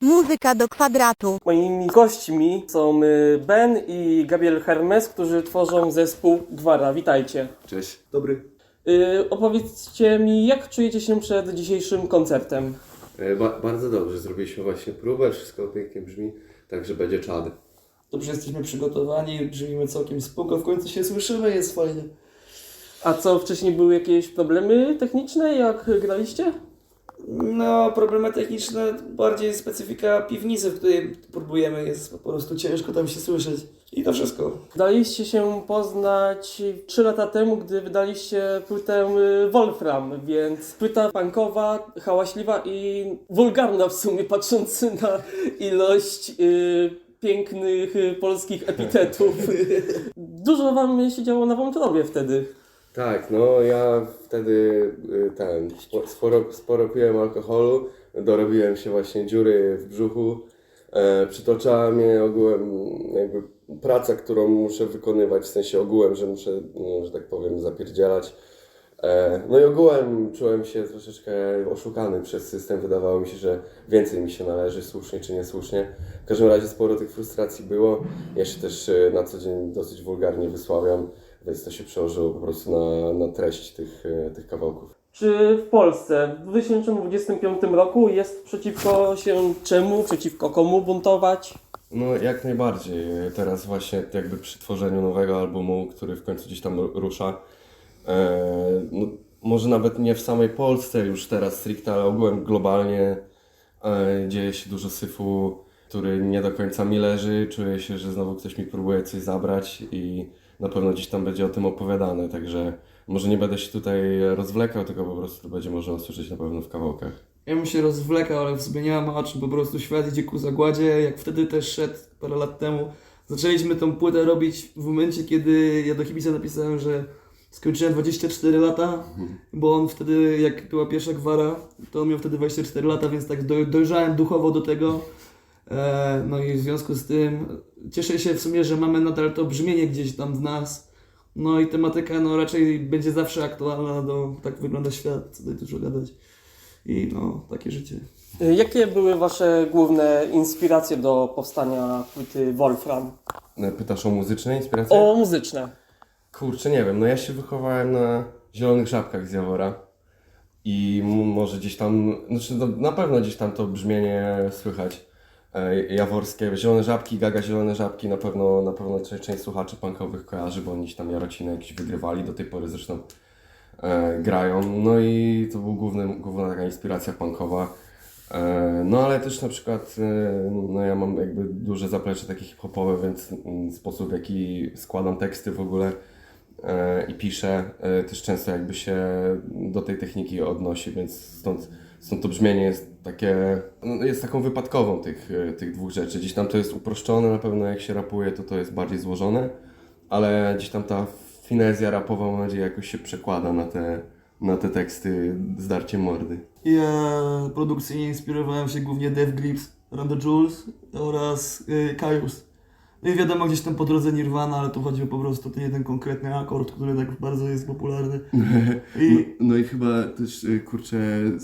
Muzyka do kwadratu. Moimi gośćmi są y, Ben i Gabriel Hermes, którzy tworzą zespół Gwara. Witajcie. Cześć. Dobry. Y, opowiedzcie mi, jak czujecie się przed dzisiejszym koncertem? E, Ba bardzo dobrze, zrobiliśmy właśnie próbę, wszystko pięknie brzmi, także będzie czad. Dobrze jesteśmy przygotowani, brzmimy całkiem spoko, w końcu się słyszymy, jest fajnie. A co, wcześniej były jakieś problemy techniczne, jak graliście? No, problemy techniczne, bardziej specyfika piwnicy, w której próbujemy, jest po prostu ciężko tam się słyszeć. I to wszystko. Daliście się poznać 3 lata temu, gdy wydaliście płytę y, Wolfram, więc płyta punkowa, hałaśliwa i wulgarna w sumie, patrząc na ilość y, pięknych y, polskich epitetów. Dużo wam się działo na wątrobie wtedy. Tak, no ja wtedy y, ten, spo- sporo, sporo piłem alkoholu, dorobiłem się właśnie dziury w brzuchu, e, przytoczała mnie ogółem jakby praca, którą muszę wykonywać, w sensie ogółem, że muszę, no, że tak powiem, zapierdzielać. E, no i ogółem czułem się troszeczkę oszukany przez system, wydawało mi się, że więcej mi się należy, słusznie czy niesłusznie. W każdym razie sporo tych frustracji było, ja się też e, na co dzień dosyć wulgarnie wysławiam, więc to się przełożyło po prostu na, na treść tych, e, tych kawałków. Czy w Polsce w 2025 roku jest przeciwko się czemu, przeciwko komu buntować? No jak najbardziej. Teraz właśnie jakby przy tworzeniu nowego albumu, który w końcu gdzieś tam rusza, e, no, może nawet nie w samej Polsce już teraz stricte, ale ogółem globalnie e, dzieje się dużo syfu, który nie do końca mi leży. Czuję się, że znowu ktoś mi próbuje coś zabrać i na pewno gdzieś tam będzie o tym opowiadane, także może nie będę się tutaj rozwlekał, tylko po prostu to będzie można usłyszeć na pewno w kawałkach. Ja bym się rozwlekał, ale w sobie nie mam o czym, po prostu świat idzie ku zagładzie, jak wtedy też szedł parę lat temu. Zaczęliśmy tą płytę robić w momencie, kiedy ja do Kibica napisałem, że skończyłem 24 lata, bo on wtedy, jak była pierwsza gwara, to on miał wtedy 24 lata, więc tak do, dojrzałem duchowo do tego. E, no i w związku z tym cieszę się w sumie, że mamy nadal to brzmienie gdzieś tam w nas. No i tematyka no raczej będzie zawsze aktualna, no tak wygląda świat, co tutaj dużo gadać. I no, takie życie. Y, Jakie były wasze główne inspiracje do powstania płyty Wolfram? E, Pytasz o muzyczne inspiracje? O muzyczne. Kurczę, nie wiem, no ja się wychowałem na zielonych żabkach z Jawora i może gdzieś tam, znaczy no, na pewno gdzieś tam to brzmienie słychać jaworskie, zielone żabki, gaga zielone żabki, na pewno, na pewno część, słuchaczy punkowych kojarzy, bo oni tam Jarociny jakieś wygrywali, do tej pory zresztą e, grają, no i to był główny, główna taka inspiracja punkowa. E, No ale też na przykład, e, no ja mam jakby duże zaplecze takie hip-hopowe, więc mm, sposób w jaki składam teksty w ogóle e, i piszę e, też często jakby się do tej techniki odnosi, więc stąd, stąd to brzmienie jest takie, no, jest taką wypadkową tych, e, tych dwóch rzeczy. Gdzieś tam to jest uproszczone, na pewno jak się rapuje to to jest bardziej złożone, ale gdzieś tam ta finezja rapowa mam nadzieję jakoś się przekłada na te, na te teksty z darciem mordy. Ja produkcyjnie inspirowałem się głównie Dev Grips, Randa Jules oraz y, Kaius. No i wiadomo, gdzieś tam po drodze Nirvana, ale tu chodziło po prostu o ten jeden konkretny akord, który tak bardzo jest popularny. I No, no i chyba też, y, kurczę,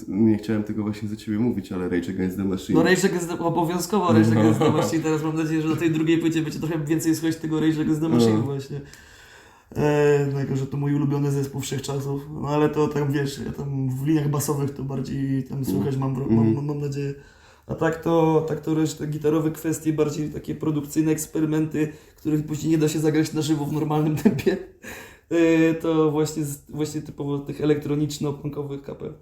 nie chciałem tego właśnie za ciebie mówić, ale Rage Against the Machine. no Rage Against the, obowiązkowo Rage Against the Machine, teraz mam nadzieję, że na tej drugiej płycie będzie trochę więcej słychać tego Rage Against the Machine No. właśnie. E, no jako, że to mój ulubiony zespół wszechczasów, no ale to tam wiesz, ja tam w liniach basowych to bardziej tam słychać mam, mam, mam, mam nadzieję. A tak to, tak to resztę gitarowe kwestie, bardziej takie produkcyjne eksperymenty, których później nie da się zagrać na żywo w normalnym tempie. E, to właśnie, właśnie typowo tych elektroniczno-punkowych kapel.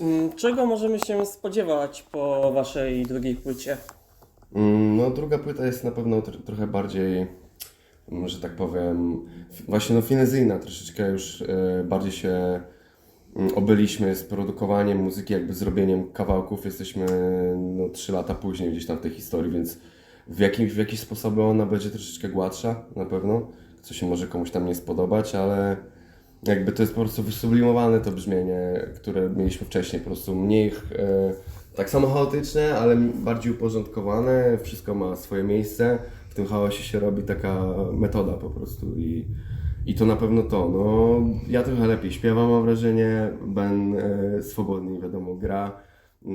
Mm, Czego możemy się spodziewać po waszej drugiej płycie? Mm, No, druga płyta jest na pewno tr- trochę bardziej, że tak powiem, właśnie no finezyjna, troszeczkę już e, bardziej się obyliśmy z produkowaniem muzyki, jakby zrobieniem kawałków. Jesteśmy no, trzy lata później gdzieś tam w tej historii, więc w jakimś, w jakiś sposób ona będzie troszeczkę gładsza na pewno, co się może komuś tam nie spodobać, ale jakby to jest po prostu wysublimowane to brzmienie, które mieliśmy wcześniej, po prostu mniej e, tak samo chaotyczne, ale bardziej uporządkowane, wszystko ma swoje miejsce, w tym chaosie się robi taka metoda po prostu i, i to na pewno to, no ja trochę lepiej śpiewam mam wrażenie, Ben e, swobodniej wiadomo gra,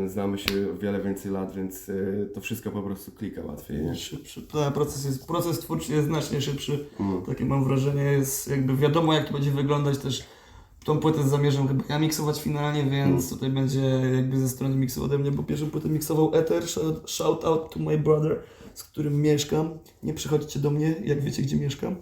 znamy się wiele więcej lat, więc y, to wszystko po prostu klika łatwiej, nie? Szybszy. Ten proces, jest, proces twórczy jest znacznie szybszy. Mm. Takie mam wrażenie, jest jakby wiadomo jak to będzie wyglądać też. Tą płytę zamierzam chyba ja miksować finalnie, więc tutaj będzie jakby ze strony miksu ode mnie, bo pierwszą płytę miksował Ether, shout out to my brother, z którym mieszkam. Nie przychodźcie do mnie, jak wiecie gdzie mieszkam.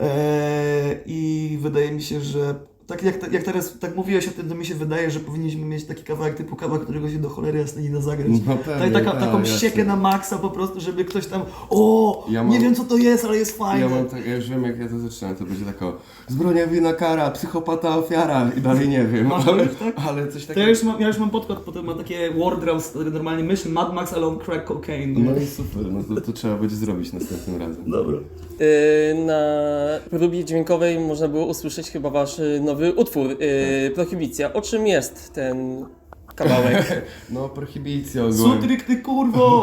Eee, I wydaje mi się, że tak jak, jak teraz tak mówiłeś o tym, to mi się wydaje, że powinniśmy mieć taki kawałek typu kawa, którego się do cholery jasnej nie da zagrać. No Tak, pewnie, taka, tak, taką ściekę na maksa po prostu, żeby ktoś tam o, Ja nie mam- wiem co to jest, ale jest fajne. Ja mam tak, ja już wiem jak ja to zaczynam, to będzie tako zbrodniawina kara, psychopata ofiara i dalej nie wiem, Masz ale, tak, tak? ale coś takiego. ja już mam, ja już mam podkład, potem mam takie Wardraws, normalnie myśl Mad Max, ale on crack cocaine. No i super, no to, to trzeba będzie zrobić następnym razem. Dobra. Y, Na próbie dźwiękowej można było usłyszeć chyba wasz y, nowy utwór, y, Prohibicja. O czym jest ten kawałek? No prohibicja ogółem. Sutryk ty kurwo!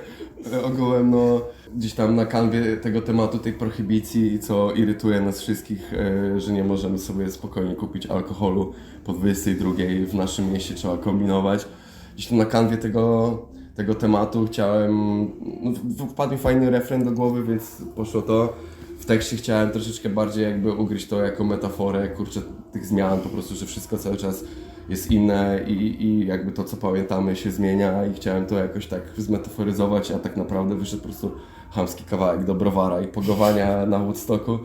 ogółem no gdzieś tam na kanwie tego tematu, tej prohibicji, co irytuje nas wszystkich, że nie możemy sobie spokojnie kupić alkoholu po 22 w naszym mieście, trzeba kombinować. Gdzieś tam na kanwie tego, tego tematu chciałem, no, wpadł mi fajny refren do głowy, więc poszło to. W tekście chciałem troszeczkę bardziej jakby ugryźć to jako metaforę, kurczę, tych zmian, po prostu, że wszystko cały czas jest inne i, i jakby to, co pamiętamy, się zmienia i chciałem to jakoś tak zmetaforyzować, a tak naprawdę wyszedł po prostu chamski kawałek do browara i pogowania na Woodstocku.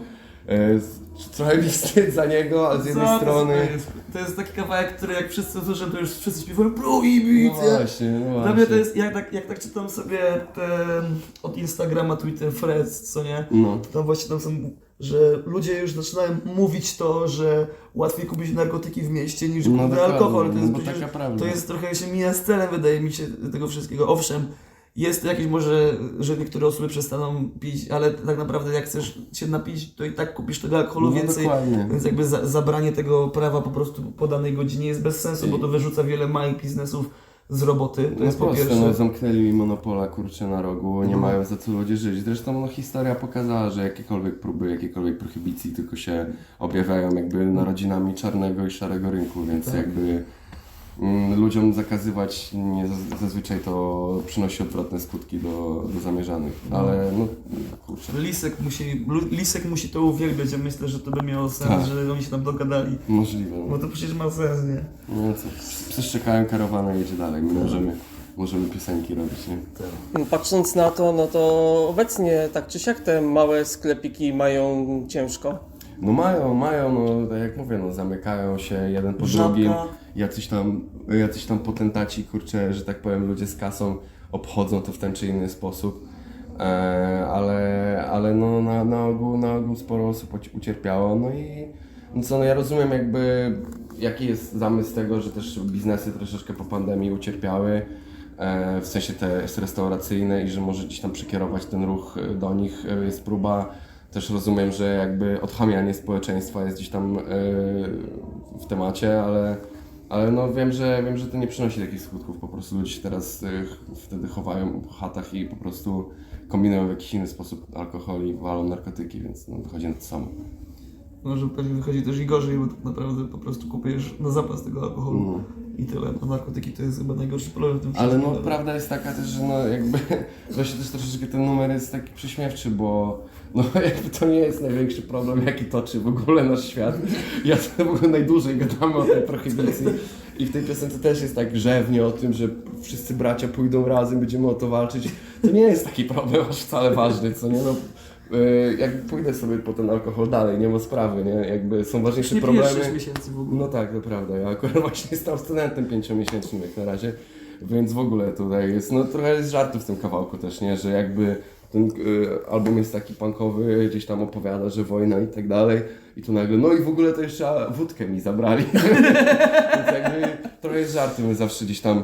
E, Trochę mi wstyd za niego, a z jednej Co to strony... jest? To jest taki kawałek, który jak wszyscy słyszą, to już wszyscy śpiewają No prohibicja. właśnie, no Dla mnie właśnie. to jest, jak tak, jak tak czytam sobie ten od Instagrama, Twitter, Threads, co nie? No. Tam właśnie tam są, że ludzie już zaczynają mówić to, że łatwiej kupić narkotyki w mieście niż No alkohol. To no jest, bo przecież, to jest trochę się mija z celem, wydaje mi się, tego wszystkiego. Owszem, jest jakieś może, że niektóre osoby przestaną pić, ale tak naprawdę jak chcesz się napić, to i tak kupisz tego alkoholu No więcej. dokładnie. Więc jakby za, zabranie tego prawa po prostu po danej godzinie jest bez sensu, bo to wyrzuca wiele małych biznesów z roboty. To No jest po proste, pierwsze. no zamknęli mi monopola kurczę na rogu, nie No. mają za co ludzie żyć. Zresztą no, historia pokazała, że jakiekolwiek próby, jakiekolwiek prohibicji tylko się objawiają jakby narodzinami czarnego i szarego rynku, więc Tak. jakby ludziom zakazywać nie, zaz- zazwyczaj to przynosi odwrotne skutki do, do zamierzanych. Ale no kurczę, Lisek musi, Lisek musi to uwielbiać, ja myślę, że to by miało sens, Tak. że oni się tam dogadali. możliwe. Bo to przecież ma sens, nie? No co, psy szczekają, karawana jedzie dalej, my możemy, możemy piosenki robić, nie? Patrząc na to, no to obecnie tak czy siak te małe sklepiki mają ciężko. No mają, mają, no tak jak mówię, no zamykają się jeden po Żabka. drugim. Jacyś tam, jacyś tam potentaci, kurczę, że tak powiem, ludzie z kasą obchodzą to w ten czy inny sposób. E, ale ale no, na, na, ogół, na ogół sporo osób uci- ucierpiało. No i no co, no ja rozumiem jakby jaki jest zamysł tego, że też biznesy troszeczkę po pandemii ucierpiały. E, w sensie te restauracyjne i że może gdzieś tam przekierować ten ruch e, do nich e, jest próba. Też rozumiem, że jakby odchamianie społeczeństwa jest gdzieś tam e, w temacie, ale, ale no wiem, że wiem, że to nie przynosi takich skutków. Po prostu ludzie się teraz ch- wtedy chowają po chatach i po prostu kombinują w jakiś inny sposób alkohol i walą narkotyki, więc no, wychodzi na to samo. Może pewnie wychodzi też i gorzej, bo tak naprawdę po prostu kupujesz na zapas tego alkoholu Mhm. i tyle. A narkotyki to jest chyba najgorszy problem w tym Ale no prawda jest taka też, że no jakby właśnie też troszeczkę ten numer jest taki prześmiewczy, bo no jakby to nie jest największy problem, jaki toczy w ogóle nasz świat. Ja to w ogóle najdłużej gadamy o tej prohibicji i w tej piosence też jest tak grzewnie o tym, że wszyscy bracia pójdą razem, będziemy o to walczyć. To nie jest taki problem aż wcale ważny, co nie no. Yy, jakby pójdę sobie po ten alkohol dalej, nie ma sprawy, nie? Jakby są ważniejsze nie problemy. 6 miesięcy w ogóle. No tak, to prawda. Ja akurat właśnie jestem studentem pięciomiesięcznym jak na razie, więc w ogóle tutaj jest, no trochę jest żartu w tym kawałku też, nie? Że jakby ten y, album jest taki punkowy, gdzieś tam opowiada, że wojna i tak dalej i tu nagle, no i w ogóle to jeszcze wódkę mi zabrali. więc jakby trochę jest żartu, my zawsze gdzieś tam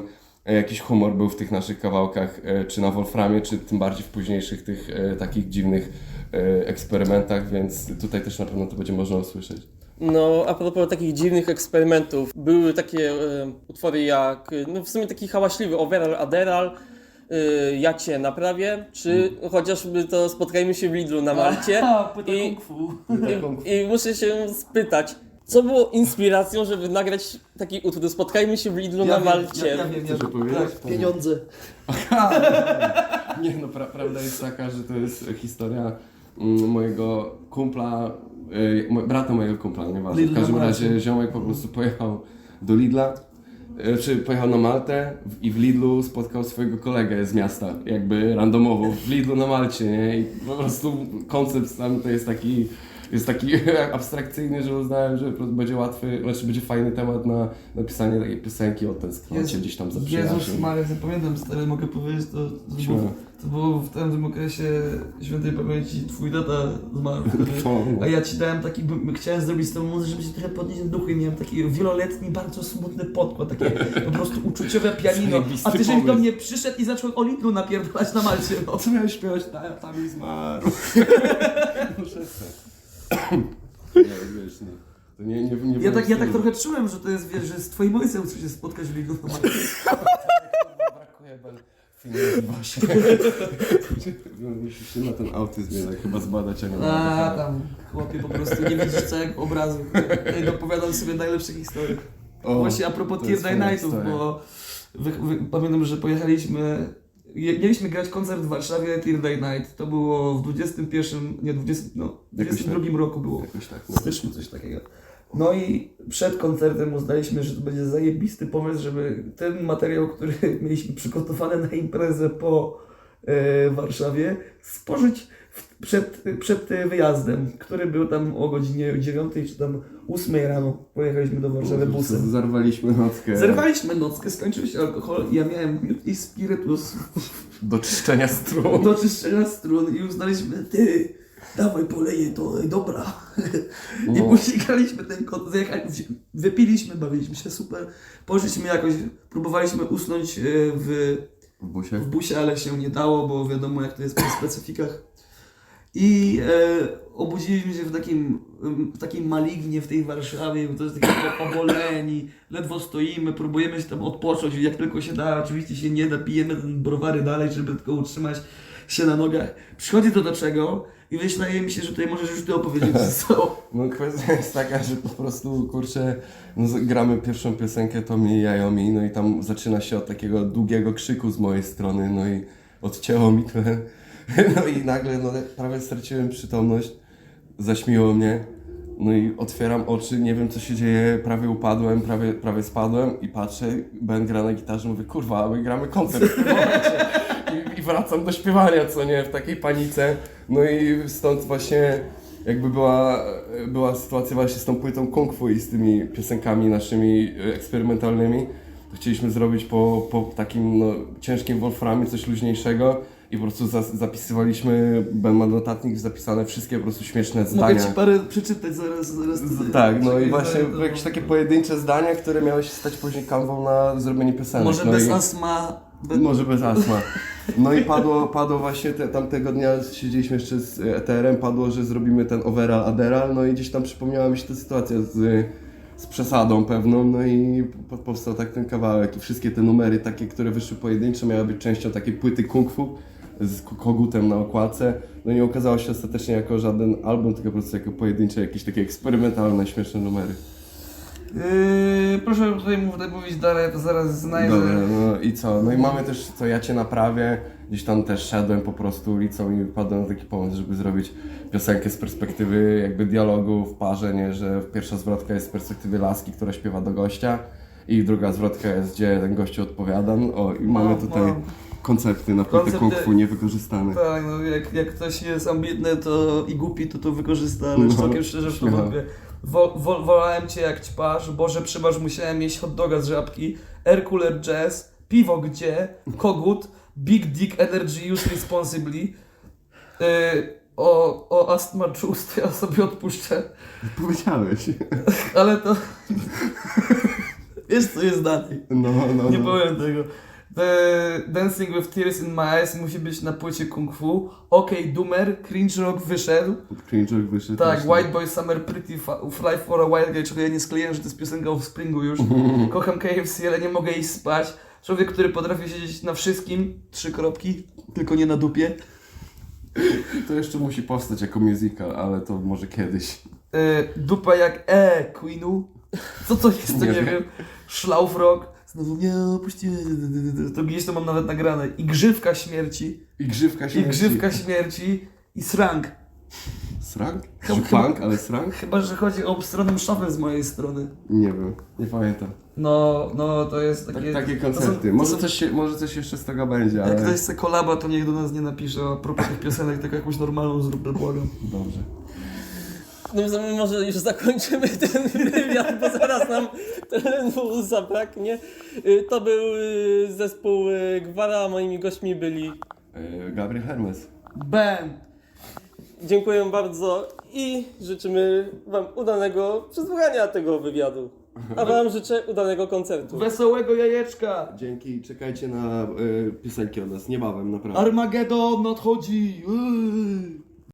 jakiś humor był w tych naszych kawałkach, e, czy na Wolframie, czy tym bardziej w późniejszych tych e, takich dziwnych e, eksperymentach, więc tutaj też na pewno to będzie można usłyszeć. No, a propos takich dziwnych eksperymentów, były takie e, utwory jak, e, no w sumie taki hałaśliwy Overall Aderal, e, Ja Cię Naprawię, czy chociażby to Spotkajmy się w Lidlu na Malcie. A, płyta I- kung fu. I, I muszę się spytać, Co było inspiracją, żeby nagrać taki utwór? Spotkajmy się w Lidlu na Malcie. Ja, ja wiem, ja Chcesz opowiedzieć? Tak, pieniądze. Nie no, pra, prawda jest taka, że to jest historia mm, mojego kumpla, y, mo- brata mojego kumpla, nieważne. Lidl W każdym Malcie. razie ziomek po prostu pojechał do Lidla, y, czy pojechał na Maltę w- i w Lidlu spotkał swojego kolegę z miasta, jakby randomowo, w Lidlu na Malcie, nie? I po prostu koncept tam to jest taki, jest taki abstrakcyjny, że uznałem, że będzie łatwy, znaczy będzie fajny temat na napisanie takiej piosenki o tęsknocie gdzieś tam za Jezus. Maria, ja pamiętam stary, mogę powiedzieć, to, to, było, to było w tamtym okresie świętej pamięci twój tata zmarł. A ja ci dałem taki, chciałem zrobić z tą muzykę, żeby się trochę podnieść na duchu i miałem taki wieloletni, bardzo smutny podkład, takie po prostu uczuciowe pianino. A ty żeś do mnie przyszedł i zaczął o Lidlu napierdalać na Malcie, no. Co miałeś śpiewać? Ta, tam mi zmarł. No przestań. Nie, wiesz, nie. To nie, nie, nie Ja tak, ja tak trochę czułem, że to jest, wiesz, że z twoim ojcem chcę się spotkać w na Malcie. Brakuje filmu właśnie. Musisz się na ten autyzm jednak chyba zbadać, a nie A tam, chłopie, po prostu nie widzisz całego obrazu. Ja ja opowiadam sobie najlepsze historie. O, Właśnie a propos to jest fajna Nightów, historia. bo wy, wy, pamiętam, że pojechaliśmy, mieliśmy grać koncert w Warszawie Tier Day Night. To było w 21, nie 20, no, Jakoś 22 roku było. Jakoś tak, W no. styczniu coś takiego. No i przed koncertem uznaliśmy, że to będzie zajebisty pomysł, żeby ten materiał, który mieliśmy przygotowany na imprezę po e, Warszawie, spożyć w, przed, przed wyjazdem, który był tam o godzinie 9 czy tam 8 rano. Pojechaliśmy do Warszawy busem. Zarwaliśmy nockę Zerwaliśmy nockę, skończył się alkohol i ja miałem i spirytus do czyszczenia strun. do czyszczenia strun i uznaliśmy, ty, dawaj poleję to, dobra. I No. później graliśmy ten zjechali- wypiliśmy, bawiliśmy się super, poszliśmy jakoś, próbowaliśmy usnąć e, w, W busie? w busie, ale się nie dało, bo wiadomo jak to jest po specyfikach. I e, obudziliśmy się w takim, w takiej malignie w tej Warszawie, to jest takie oboleni, ledwo stoimy, próbujemy się tam odpocząć, jak tylko się da, oczywiście się nie da, pijemy ten browary dalej, żeby tylko utrzymać się na nogach. Przychodzi to do czego i wydaje mi się, że tutaj możesz już ty opowiedzieć, co. No kwestia jest taka, że po prostu kurczę, no, gramy pierwszą piosenkę Tomi i Jajomi, no i tam zaczyna się od takiego długiego krzyku z mojej strony, no i odcięło mi tlen. No i nagle no, prawie straciłem przytomność, zaśmiło mnie. No i otwieram oczy, nie wiem co się dzieje, prawie upadłem, prawie, prawie spadłem i patrzę, Ben gra na gitarze, mówię, kurwa, my gramy koncert w tym momencie. I, I wracam do śpiewania, co nie, w takiej panice. No i stąd właśnie jakby była, była sytuacja właśnie z tą płytą kung fu i z tymi piosenkami naszymi e, eksperymentalnymi. To chcieliśmy zrobić po, po takim no, ciężkim wolframie coś luźniejszego i po prostu zas- zapisywaliśmy, Ben ma notatnik zapisane wszystkie po prostu śmieszne zdania. Mogę ci parę przeczytać zaraz. zaraz Z- Tak, no i Czekaj, właśnie to- jakieś takie pojedyncze zdania, które miały się stać później kanwą na zrobienie piosenek. Może no bez i... astma. Może bez astma. No i padło, padło właśnie te, tamtego dnia, siedzieliśmy jeszcze z ETR-em, padło, że zrobimy ten overall Aderal, no i gdzieś tam przypomniała mi się ta sytuacja z, z przesadą pewną, no i po, powstał tak ten kawałek i wszystkie te numery takie, które wyszły pojedyncze miały być częścią takiej płyty kung fu z kogutem na okładce, no i okazało się ostatecznie jako żaden album, tylko po prostu jako pojedyncze, jakieś takie eksperymentalne, śmieszne numery. Yy, proszę tutaj tutaj mówić dalej, ja to zaraz znajdę. Dobra, no i co? No i mamy też, co ja cię naprawię. Gdzieś tam też szedłem po prostu ulicą i wpadłem na taki pomysł, żeby zrobić piosenkę z perspektywy jakby dialogu w parze, nie? Że pierwsza zwrotka jest z perspektywy laski, która śpiewa do gościa i druga zwrotka jest, gdzie ten gościu odpowiada. No, O, i mamy tutaj no. koncepty na płytę Koncepty- kung fu niewykorzystane. Tak, no jak, jak ktoś jest ambitny to i głupi, to to wykorzysta, ale No, całkiem szczerze w to śmiało. wątpię. Wo, wo, wolałem cię jak ćpasz, Boże przybasz, musiałem jeść hot doga z żabki, Aircooler Jazz, piwo gdzie, kogut, Big Dick Energy Use Responsibly, yy, o, o Astma Juice to ja sobie odpuszczę, Powiedziałeś. ale to... Wiesz co jest dalej. No, no, Nie no. powiem tego. The Dancing with Tears in My Eyes musi być na płycie Kung Fu. OK, Doomer, Cringe Rock wyszedł. Cringe'ok wyszedł. Tak, też, White Boy Summer Pretty Fly for a Wild Guy, czego ja nie skleiłem, że to jest piosenka o Springu już. Kocham KFC, ale nie mogę iść spać. Człowiek, który potrafi siedzieć na wszystkim, trzy kropki, tylko nie na dupie. To jeszcze musi powstać jako musical, ale to może kiedyś. E, dupa jak E Queenu. Co to jest, to Nie nie, wiem. wiem. Szlaufrock. Znowu mnie opuściły. To gdzieś to mam nawet nagrane. I grzywka śmierci. I grzywka I śmierci. grzywka śmierci. I srank. Srank? Chyba- Czy punk, ale srank? Chyba, że chodzi o stronę szafę z mojej strony. Nie wiem, nie pamiętam. No, no to jest Tak, takie... takie to są- koncerty. to Może są- coś, się, może coś jeszcze z tego będzie, Jak ale... ktoś chce kolaba, to niech do nas nie napisze. A propos tych piosenek, tylko jakąś normalną zróbmy, błagam. Dobrze. No więc my może już zakończymy ten wywiad, bo zaraz nam terenu zabraknie. Y, To był y, zespół y, Gwara, a moimi gośćmi byli. Gabriel Hermes. Ben! Dziękuję bardzo i życzymy Wam udanego przesłuchania tego wywiadu. A Wam życzę udanego koncertu. Wesołego jajeczka! Dzięki, czekajcie na e, piosenki od nas niebawem, naprawdę. Armagedon nadchodzi! Yy.